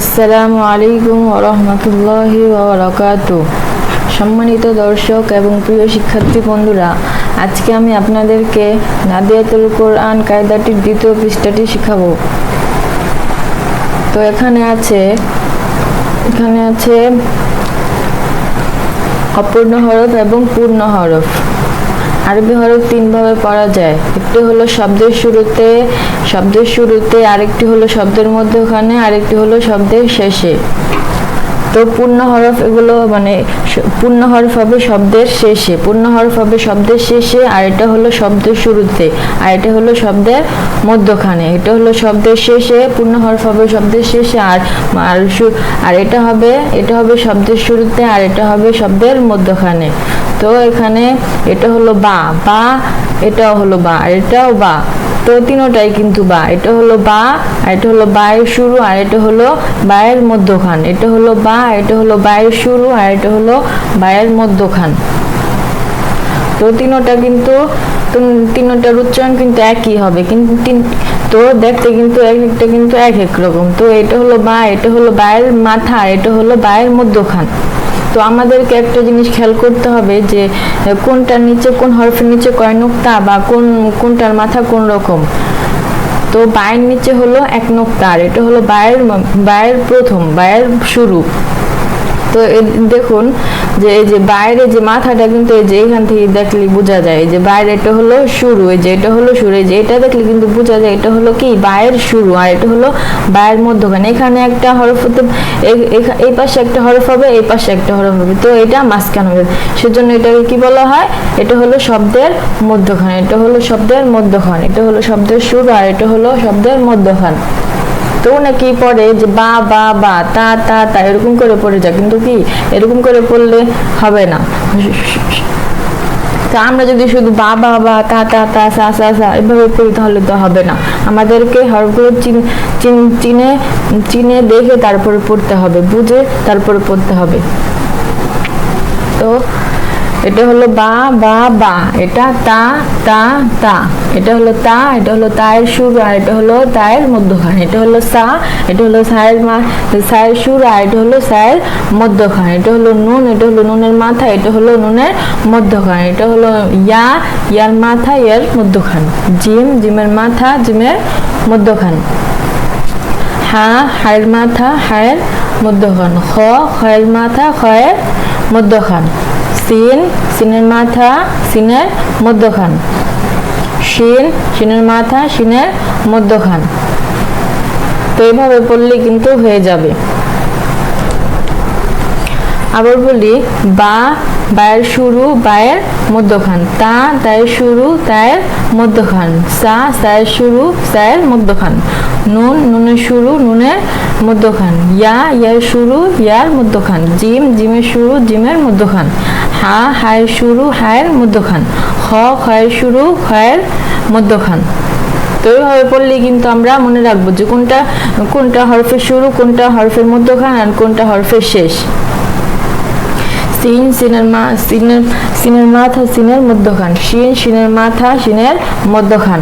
আসসালামু আলাইকুম রহমতুল্লাহি সম্মানিত দর্শক এবং প্রিয় শিক্ষার্থী বন্ধুরা, আজকে আমি আপনাদেরকে নাদিয়াতুল কোরআন কায়দাটির দ্বিতীয় পৃষ্ঠাটি শেখাবো। তো এখানে আছে এখানে আছে অপূর্ণ হরফ এবং পূর্ণ হরফ। আরবি হরফ তিনভাবে পড়া যায়। একটি হলো শব্দের শুরুতে শব্দের শুরুতে আরেকটি হলো শব্দের মধ্যখানে আরেকটি হলো শব্দের শেষে। তো পূর্ণ হরফ এগুলো মানে পূর্ণ হরফ হবে শব্দের শেষে। পূর্ণ হরফ হবে শব্দের শেষে, আর এটা হলো শব্দের শুরুতে, আর এটা হলো শব্দের মধ্যখানে। এটা হলো শব্দের শেষে, পূর্ণ হরফ হবে শব্দের শেষে, আর আর আর এটা হবে এটা হবে শব্দের শুরুতে, আর এটা হবে শব্দের মধ্যখানে। তো এখানে এটা হলো বা বা এটাও হলো বা, আর এটাও বা। তো তিনোটাই কিন্তু বা। এটা হলো বা, আর এটা হলো বায়ের শুরু, আর এটা হলো বায়ের মধ্যখান। এটা হলো বা এটা হলো বায়ের শুরু, আর এটা হলো বায়ের মধ্যখান। তো তিনোটা কিন্তু, তিন- তিনোটার উচ্চারণ কিন্তু একই হবে। কিন্তু তো দেখতে কিন্তু এক একটা কিন্তু এক এক রকম। তো এটা হলো বা, এটা হলো বায়ের মাথা এটা হলো বায়ের মধ্যখান। তো আমাদেরকে একটা জিনিস খেয়াল করতে হবে যে, কোনটার নিচে কোন হরফের নিচে কয় নোক্তা বা কোন, কোনটার মাথা কোন রকম। তো বায়ের নিচে হলো এক নোক্তা আর এটা হলো বায়ের বায়ের প্রথম, বায়ের শুরু। তো দেখুন যে এই যে বাইরে যে মাথাটা কিন্তু এই যে এখান থেকে দেখলে বোঝা যায়। যে বাইরে এটা হলো শুরু, এই যে এটা হলো শুরু, এই যে এটা দেখলে কিন্তু বোঝা যায় এটা হলো কি বায়ের শুরু আর এটা হলো বায়ের মধ্যখানে। এখানে একটা হরফ হতে এই পাশে একটা হরফ হবে, এই পাশে একটা হরফ হবে। তো এটা মাঝখানে হবে। সেজন্য এটাকে কি বলা হয়? এটা হলো শব্দের মধ্যখান, এটা হলো শব্দের মধ্যখান, এটা হলো শব্দের শুরু আর এটা হলো শব্দের মধ্যখান। তো নাকি পড়ে যে বা বা বা, তা তা তা, এরকম করে পড়ে যায়। কিন্তু কি, এরকম করে পড়লে হবে না। তা আমরা যদি শুধু বা বা বা, তা তা তা, সা সা সা, এভাবে পড়ি, তাহলে তো হবে না। আমাদেরকে হরফগুলো চিনে চিনে দেখে তারপরে পড়তে হবে, বুঝে তারপরে পড়তে হবে। তো এটা হলো বা বা বা এটা তা তা তা এটা হলো তা এটা হলো তায়ের সুর আর এটা হলো তায়ের মধ্যখান এটা হলো সা এটা হলো সায়ের মা সায়ের সুর আর এটা হলো সায়ের মধ্যখান এটা হলো নুন এটা হলো নুনের মাথা এটা হলো নুনের মধ্যখান এটা হলো ইয়া ইয়ার মাথা ইয়ার মধ্যখান জিম জিমের মাথা জিমের মধ্যখান হা হায়ের মাথা হায়ের মধ্যখান খ খয়ের মাথা খয়ের মধ্যখান সিন সিনের মাথা সিনের মধ্যখান। শিন, শিনের মাথা, শিনের মধ্যখান। তো এইভাবে পড়লে কিন্তু হয়ে যাবে। আবার বলি, বা, বায়ের শুরু, বায়ের মধ্যখান। তা, তায়ের শুরু, তায়ের মধ্যখান। সা, সায়ের শুরু, সায়ের মধ্যখান। নুন, নুনের শুরু, নুনের মধ্যখান। ইয়া, ইয়ার শুরু, ইয়ার মধ্যখান। জিম, জিমের শুরু, জিমের মধ্যখান। হা, হায়ের শুরু, হায়ের মধ্যখান। খ খয়ের শুরু খয়ের মধ্যখান। তো এইভাবে পড়লে কিন্তু আমরা মনে রাখব যে কোনটা কোনটা হরফের শুরু, কোনটা হরফের মধ্যখান, আর কোনটা হরফের শেষ। সিন সিনের মা সিনের সিনের মাথা সিনের মধ্যখান। শিন সিনের মাথা সিনের মধ্যখান।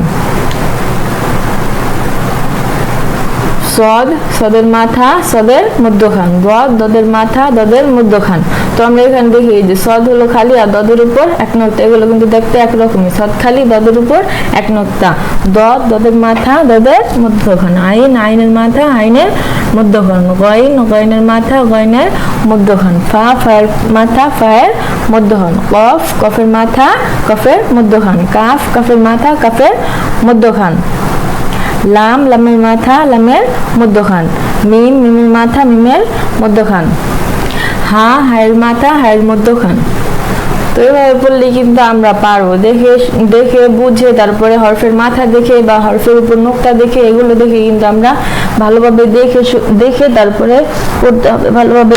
সদ, সদের মাথা, সদের মধ্যখান। দদ দদের মাথা, দদের মধ্যখান। তো আমরা এখানে দেখি যে সদ হলো খালি আর দদের উপর এক নোক্তা এগুলো কিন্তু দেখতে একরকমই। সদ খালি, দদের উপর এক নোক্তা দদ, দদের মাথা, দদের মধ্যখান। আইন, আইনের মাথা, আইনের মধ্যখান। গইন, গইনের মাথা, গইনের মধ্যখান। ফা, ফায়ের মাথা, ফায়ের মধ্যখান। কফ, কফের মাথা, কফের মধ্যখান। কাফ, কফের মাথা, কাফের মধ্যখান। লাম, লামের মাথা, লামের মধ্যখান। মিম, মিমের মাথা, মিমের মধ্যখান। হা, হায়ের মাথা, হায়ের মধ্যখান। তো এভাবে পড়লে কিন্তু আমরা পারব। দেখে দেখে, বুঝে, তারপরে হরফের মাথা দেখে বা হরফের উপর নোকটা দেখে, এগুলো দেখে কিন্তু আমরা ভালোভাবে দেখে দেখে তারপরে পড়তে হবে। ভালোভাবে